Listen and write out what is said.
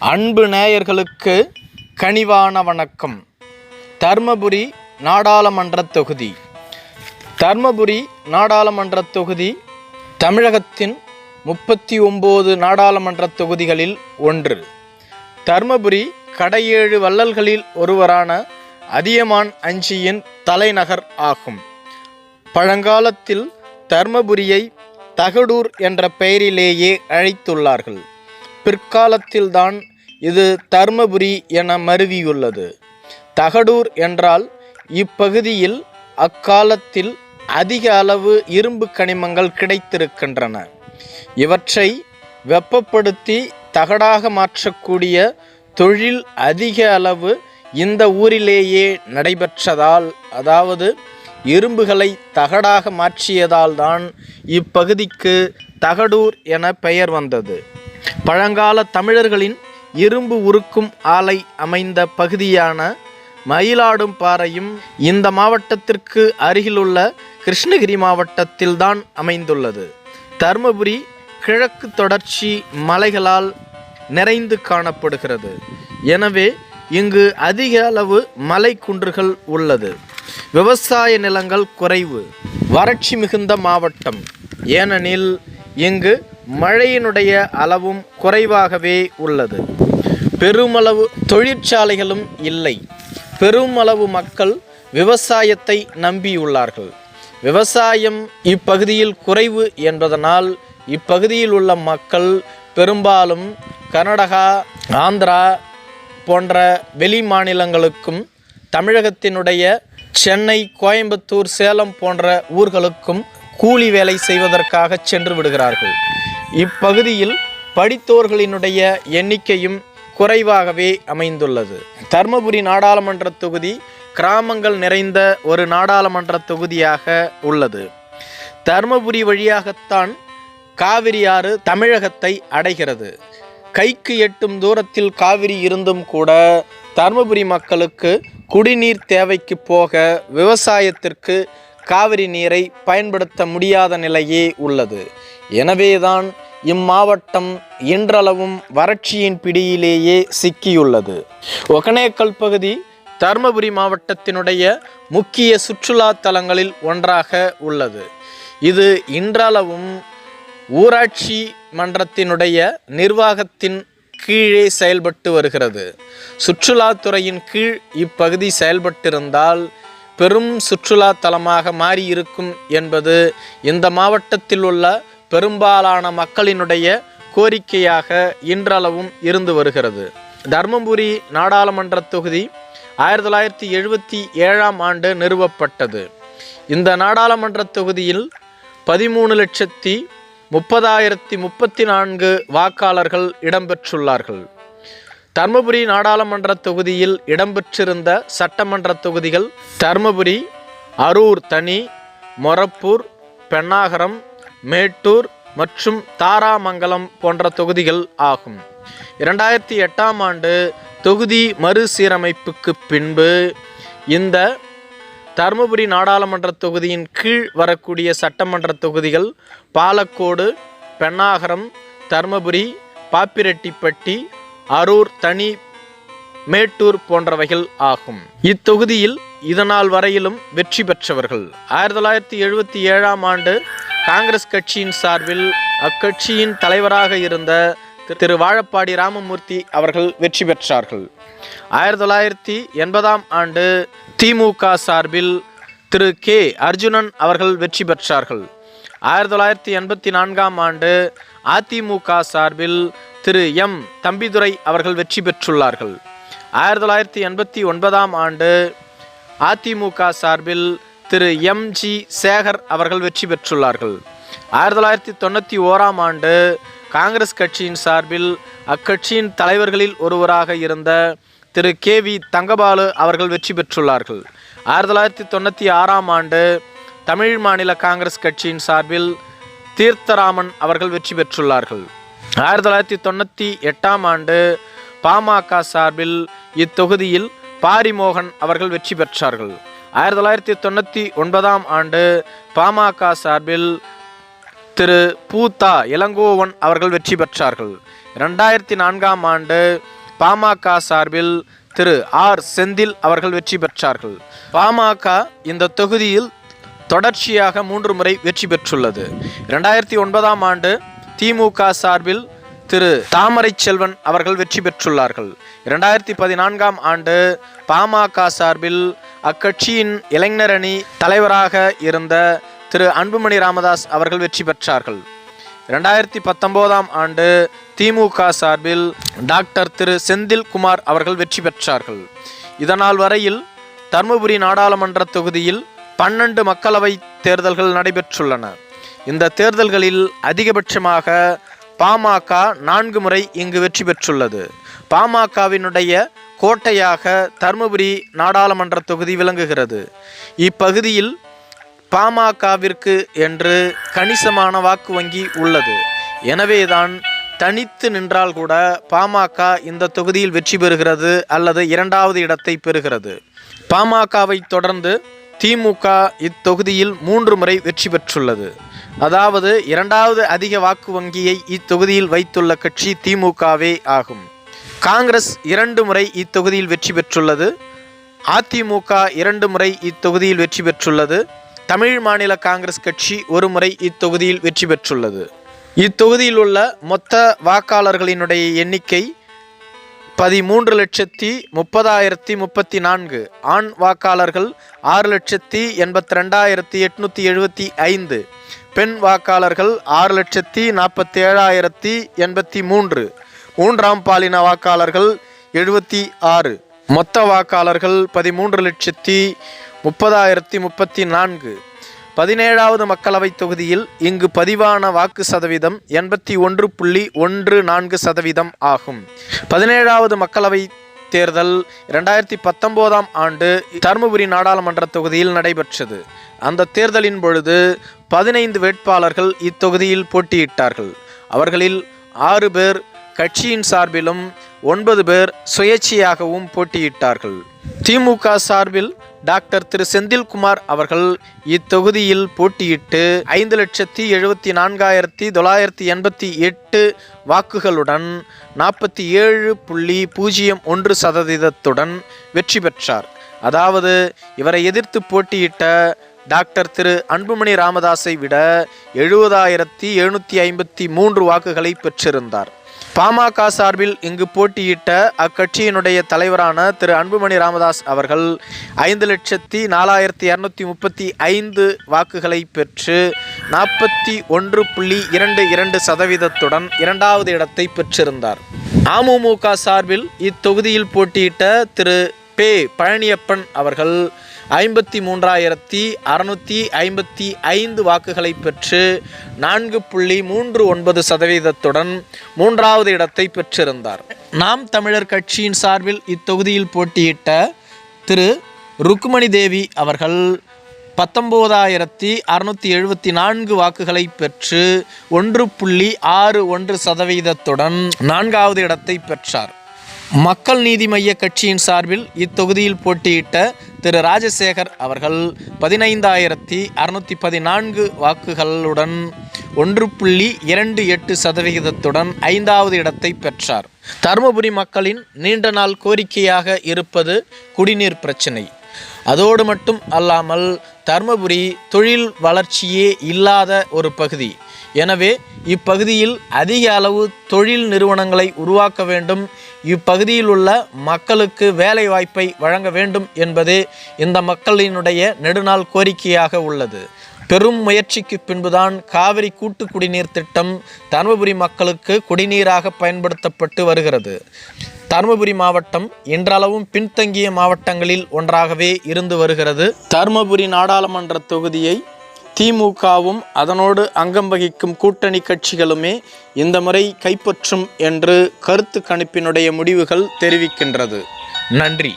அன்பு நேயர்களுக்கு கனிவான வணக்கம். தர்மபுரி நாடாளுமன்ற தொகுதி. தர்மபுரி நாடாளுமன்ற தொகுதி தமிழகத்தின் முப்பத்தி ஒம்பது நாடாளுமன்ற தொகுதிகளில் ஒன்று. தர்மபுரி கடையேழு வள்ளல்களில் ஒருவரான அதியமான் அஞ்சியின் தலைநகர் ஆகும். பழங்காலத்தில் தர்மபுரியை தகடூர் என்ற பெயரிலேயே அழைத்துள்ளார்கள். பிற்காலத்தில்தான் இது தர்மபுரி என மருவியுள்ளது. தகடூர் என்றால் இப்பகுதியில் அக்காலத்தில் அதிக அளவு இரும்பு கனிமங்கள் கிடைத்திருக்கின்றன. இவற்றை வெப்பப்படுத்தி தகடாக மாற்றக்கூடிய தொழில் அதிக அளவு இந்த ஊரிலேயே நடைபெற்றதால் அதாவது இரும்புகளை தகடாக மாற்றியதால் தான் இப்பகுதிக்கு தகடூர் என பெயர் வந்தது. பழங்கால தமிழர்களின் இரும்பு உருக்கும் ஆலை அமைந்த பகுதியான மயிலாடும் பாறையும் இந்த மாவட்டத்திற்கு அருகிலுள்ள கிருஷ்ணகிரி மாவட்டத்தில்தான் அமைந்துள்ளது. தருமபுரி கிழக்கு தொடர்ச்சி மலைகளால் நிறைந்து காணப்படுகிறது. எனவே இங்கு அதிக அளவு மலை குன்றுகள் உள்ளது. விவசாய நிலங்கள் குறைவு. வறட்சி மிகுந்த மாவட்டம். ஏனெனில் இங்கு மழையினுடைய அளவும் குறைவாகவே உள்ளது. பெருமளவு தொழிற்சாலைகளும் இல்லை. பெருமளவு மக்கள் விவசாயத்தை நம்பியுள்ளார்கள். விவசாயம் இப்பகுதியில் குறைவு என்பதனால் இப்பகுதியில் உள்ள மக்கள் பெரும்பாலும் கர்நாடகா ஆந்திரா போன்ற வெளி மாநிலங்களுக்கும் தமிழகத்தினுடைய சென்னை கோயம்புத்தூர் சேலம் போன்ற ஊர்களுக்கும் கூலி வேலை செய்வதற்காக சென்று விடுகிறார்கள். இப்பகுதியில் படித்தோர்களினுடைய எண்ணிக்கையும் குறைவாகவே அமைந்துள்ளது. தர்மபுரி நாடாளுமன்ற தொகுதி கிராமங்கள் நிறைந்த ஒரு நாடாளுமன்ற தொகுதியாக உள்ளது. தர்மபுரி வழியாகத்தான் காவிரி ஆறு தமிழகத்தை அடைகிறது. கைக்கு எட்டும் தூரத்தில் காவிரி இருந்தும் கூட தருமபுரி மக்களுக்கு குடிநீர் தேவைக்கு போக விவசாயத்திற்கு காவிரி நீரை பயன்படுத்த முடியாத நிலையே உள்ளது. எனவேதான் இம்மாவட்டம் இன்றளவும் வறட்சியின் பிடியிலேயே சிக்கியுள்ளது. ஒகனேக்கல் பகுதி தருமபுரி மாவட்டத்தினுடைய முக்கிய சுற்றுலா தலங்களில் ஒன்றாக உள்ளது. இது இன்றளவும் ஊராட்சி மன்றத்தினுடைய நிர்வாகத்தின் கீழே செயல்பட்டு வருகிறது. சுற்றுலாத்துறையின் கீழ் இப்பகுதி செயல்பட்டிருந்தால் பெரும் சுற்றுலா தலமாக மாறியிருக்கும் என்பது இந்த மாவட்டத்தில் உள்ள பெரும்பாலான மக்களினுடைய கோரிக்கையாக இன்றளவும் இருந்து வருகிறது. தர்மபுரி நாடாளுமன்ற தொகுதி ஆயிரத்தி தொள்ளாயிரத்தி எழுபத்தி ஏழாம் ஆண்டு நிறுவப்பட்டது. இந்த நாடாளுமன்ற தொகுதியில் பதிமூணு லட்சத்தி முப்பதாயிரத்தி முப்பத்தி நான்கு வாக்காளர்கள் இடம்பெற்றுள்ளார்கள். தர்மபுரி நாடாளுமன்ற தொகுதியில் இடம்பெற்றிருந்த சட்டமன்ற தொகுதிகள் தர்மபுரி அரூர் தனி மொரப்பூர் பெண்ணாகரம் மேட்டூர் மற்றும் தாராமங்கலம் போன்ற தொகுதிகள் ஆகும். இரண்டாயிரத்தி எட்டாம் ஆண்டு தொகுதி மறுசீரமைப்புக்கு பின்பு இந்த தருமபுரி நாடாளுமன்ற தொகுதியின் கீழ் வரக்கூடிய சட்டமன்ற தொகுதிகள் பாலக்கோடு பெண்ணாகரம் தருமபுரி பாப்பிரெட்டிப்பட்டி அரூர் தனி மேட்டூர் போன்றவைகள் ஆகும். இத்தொகுதியில் இதனால் வரையிலும் வெற்றி பெற்றவர்கள். ஆயிரத்தி தொள்ளாயிரத்தி எழுபத்தி ஏழாம் ஆண்டு காங்கிரஸ் கட்சியின் சார்பில் அக்கட்சியின் தலைவராக இருந்த திரு வாழப்பாடி ராமமூர்த்தி அவர்கள் வெற்றி பெற்றார்கள். ஆயிரத்தி தொள்ளாயிரத்தி எண்பதாம் ஆண்டு திமுக சார்பில் திரு கே. அர்ஜுனன் அவர்கள் வெற்றி பெற்றார்கள். ஆயிரத்தி தொள்ளாயிரத்தி எண்பத்தி நான்காம் ஆண்டு அதிமுக சார்பில் திரு எம். தம்பிதுரை அவர்கள் வெற்றி பெற்றுள்ளார்கள். ஆயிரத்தி தொள்ளாயிரத்தி எண்பத்தி ஒன்பதாம் ஆண்டு அதிமுக சார்பில் திரு எம். ஜி. சேகர் அவர்கள் வெற்றி பெற்றுள்ளார்கள். ஆயிரத்தி தொள்ளாயிரத்தி தொண்ணூற்றி ஓராம் ஆண்டு காங்கிரஸ் கட்சியின் சார்பில் அக்கட்சியின் தலைவர்களில் ஒருவராக இருந்த திரு. கே. வி. தங்கபாலு அவர்கள் வெற்றி பெற்றுள்ளார்கள். ஆயிரத்தி தொள்ளாயிரத்தி தொண்ணூற்றி ஆறாம் ஆண்டு தமிழ் மாநில காங்கிரஸ் கட்சியின் சார்பில் தீர்த்தராமன் அவர்கள் வெற்றி பெற்றுள்ளார்கள். ஆயிரத்தி தொள்ளாயிரத்தி தொண்ணூற்றி எட்டாம் ஆண்டு பாமக சார்பில் இத்தொகுதியில் பாரிமோகன் அவர்கள் வெற்றி பெற்றார்கள். ஆயிரத்தி தொள்ளாயிரத்தி தொண்ணூற்றி ஒன்பதாம் ஆண்டு பாமக சார்பில் திரு பூத்தா இளங்கோவன் அவர்கள் வெற்றி பெற்றார்கள். ரெண்டாயிரத்தி நான்காம் ஆண்டு பாமக சார்பில் திரு ஆர் செந்தில் அவர்கள் வெற்றி பெற்றார்கள். பாமக இந்த தொகுதியில் தொடர்ச்சியாக மூன்று முறை வெற்றி பெற்றுள்ளது. ரெண்டாயிரத்தி ஒன்பதாம் ஆண்டு திமுக சார்பில் திரு தாமரை செல்வன் அவர்கள் வெற்றி பெற்றுள்ளார்கள். இரண்டாயிரத்தி பதினான்காம் ஆண்டு பாமக சார்பில் அக்கட்சியின் இளைஞரணி தலைவராக இருந்த திரு அன்புமணி ராமதாஸ் அவர்கள் வெற்றி பெற்றார்கள். இரண்டாயிரத்தி பத்தொம்போதாம் ஆண்டு திமுக சார்பில் டாக்டர் திரு செந்தில் குமார் அவர்கள் வெற்றி பெற்றார்கள். இதனால் வரையில் தருமபுரி நாடாளுமன்ற தொகுதியில் பன்னெண்டு மக்களவை தேர்தல்கள் நடைபெற்றுள்ளன. இந்த தேர்தல்களில் அதிகபட்சமாக பாமக நான்கு முறை இங்கு வெற்றி பெற்றுள்ளது. பாமகவினுடைய கோட்டையாக தருமபுரி நாடாளுமன்ற தொகுதி விளங்குகிறது. இப்பகுதியில் பாமகவிற்கு என்று கணிசமான வாக்கு வங்கி உள்ளது. எனவேதான் தனித்து நின்றால் கூட பாமக இந்த தொகுதியில் வெற்றி பெறுகிறது அல்லது இரண்டாவது இடத்தை பெறுகிறது. பாமகவை தொடர்ந்து திமுக இத்தொகுதியில் மூன்று முறை வெற்றி பெற்றுள்ளது. அதாவது இரண்டாவது அதிக வாக்கு வங்கியை இத்தொகுதியில் வைத்துள்ள கட்சி திமுகவே ஆகும். காங்கிரஸ் இரண்டு முறை இத்தொகுதியில் வெற்றி பெற்றுள்ளது. அதிமுக இரண்டு முறை இத்தொகுதியில் வெற்றி பெற்றுள்ளது. தமிழ் மாநில காங்கிரஸ் கட்சி ஒரு முறை இத்தொகுதியில் வெற்றி பெற்றுள்ளது. இத்தொகுதியில் உள்ள மொத்த வாக்காளர்களினுடைய எண்ணிக்கை பதிமூன்று லட்சத்தி முப்பதாயிரத்தி முப்பத்தி நான்கு. ஆண் வாக்காளர்கள் ஆறு லட்சத்தி எண்பத்தி ரெண்டாயிரத்தி எட்நூற்றி எழுபத்தி ஐந்து. பெண் வாக்காளர்கள் ஆறு லட்சத்தி நாற்பத்தி ஏழாயிரத்தி எண்பத்தி மூன்று. மூன்றாம் பாலின வாக்காளர்கள் எழுபத்தி ஆறு. மொத்த வாக்காளர்கள் பதிமூன்று லட்சத்தி முப்பதாயிரத்தி முப்பத்தி நான்கு. பதினேழாவது மக்களவைத் தொகுதியில் இங்கு பதிவான வாக்கு சதவீதம் எண்பத்தி ஒன்று புள்ளி ஒன்று நான்கு சதவீதம் ஆகும். பதினேழாவது மக்களவை தேர்தல் இரண்டாயிரத்தி பத்தொம்போதாம் ஆண்டு தருமபுரி நாடாளுமன்ற தொகுதியில் நடைபெற்றது. அந்த தேர்தலின் பொழுது பதினைந்து வேட்பாளர்கள் இத்தொகுதியில் போட்டியிட்டார்கள். அவர்களில் ஆறு பேர் கட்சியின் சார்பிலும் ஒன்பது பேர் சுயேட்சையாகவும் போட்டியிட்டார்கள். திமுக சார்பில் டாக்டர் திரு செந்தில்குமார் அவர்கள் இத்தொகுதியில் போட்டியிட்டு ஐந்து லட்சத்தி எழுபத்தி நான்காயிரத்தி தொள்ளாயிரத்தி எண்பத்தி எட்டு வாக்குகளுடன் நாற்பத்தி ஏழு புள்ளி பூஜ்ஜியம் ஒன்று சதவீதத்துடன் வெற்றி பெற்றார். அதாவது இவரை எதிர்த்து போட்டியிட்ட டாக்டர் திரு அன்புமணி ராமதாஸை விட எழுபதாயிரத்தி எழுநூற்றி ஐம்பத்தி மூன்று வாக்குகளை பெற்றிருந்தார். பாமக சார்பில் இங்கு போட்டியிட்ட அக்கட்சியினுடைய தலைவரான திரு அன்புமணி ராமதாஸ் அவர்கள் ஐந்து லட்சத்தி நாலாயிரத்தி இரநூத்தி முப்பத்தி ஐந்து வாக்குகளை பெற்று நாற்பத்தி ஒன்று புள்ளி இரண்டு இரண்டு சதவீதத்துடன் இரண்டாவது இடத்தை பெற்றிருந்தார். அமமுக சார்பில் இத்தொகுதியில் போட்டியிட்ட திரு பே பழனியப்பன் அவர்கள் ஐம்பத்தி மூன்றாயிரத்தி அறுநூற்றி ஐம்பத்தி ஐந்து வாக்குகளை பெற்று நான்கு புள்ளி மூன்று ஒன்பது சதவீதத்துடன் மூன்றாவது இடத்தை பெற்றிருந்தார். நாம் தமிழர் கட்சியின் சார்பில் இத்தொகுதியில் போட்டியிட்ட திரு ருக்மணி தேவி அவர்கள் பத்தொம்போதாயிரத்தி அறுநூற்றி எழுபத்தி நான்கு வாக்குகளை பெற்று ஒன்று புள்ளி ஆறு ஒன்று சதவீதத்துடன் நான்காவது இடத்தை பெற்றார். மக்கள் நீதி மைய கட்சியின் சார்பில் இத்தொகுதியில் போட்டியிட்ட திரு ராஜசேகர் அவர்கள் பதினைந்தாயிரத்தி அறுநூற்றி பதினான்கு வாக்குகளுடன் ஒன்று புள்ளி இரண்டு எட்டு சதவிகிதத்துடன் ஐந்தாவது இடத்தை பெற்றார். தருமபுரி மக்களின் நீண்ட நாள் கோரிக்கையாக இருப்பது குடிநீர் பிரச்சினை. அதோடு மட்டும் அல்லாமல் தர்மபுரி தொழில் வளர்ச்சியே இல்லாத ஒரு பகுதி. எனவே இப்பகுதியில் அதிக அளவு தொழில் நிறுவனங்களை உருவாக்க வேண்டும். இப்பகுதியில் உள்ள மக்களுக்கு வேலை வாய்ப்பை வழங்க வேண்டும் என்பதே இந்த மக்களினுடைய நெடுநாள் கோரிக்கையாக உள்ளது. பெரும் முயற்சிக்கு பின்புதான் காவிரி கூட்டு குடிநீர் திட்டம் தருமபுரி மக்களுக்கு குடிநீராக பயன்படுத்தப்பட்டு வருகிறது. தருமபுரி மாவட்டம் இன்றளவும் பின்தங்கிய மாவட்டங்களில் ஒன்றாகவே இருந்து வருகிறது. தருமபுரி நாடாளுமன்ற தொகுதியை திமுகவும் அதனோடு அங்கம் வகிக்கும் கூட்டணி கட்சிகளுமே இந்த முறை கைப்பற்றும் என்று கருத்து கணிப்பினுடைய முடிவுகள் தெரிவிக்கின்றது. நன்றி.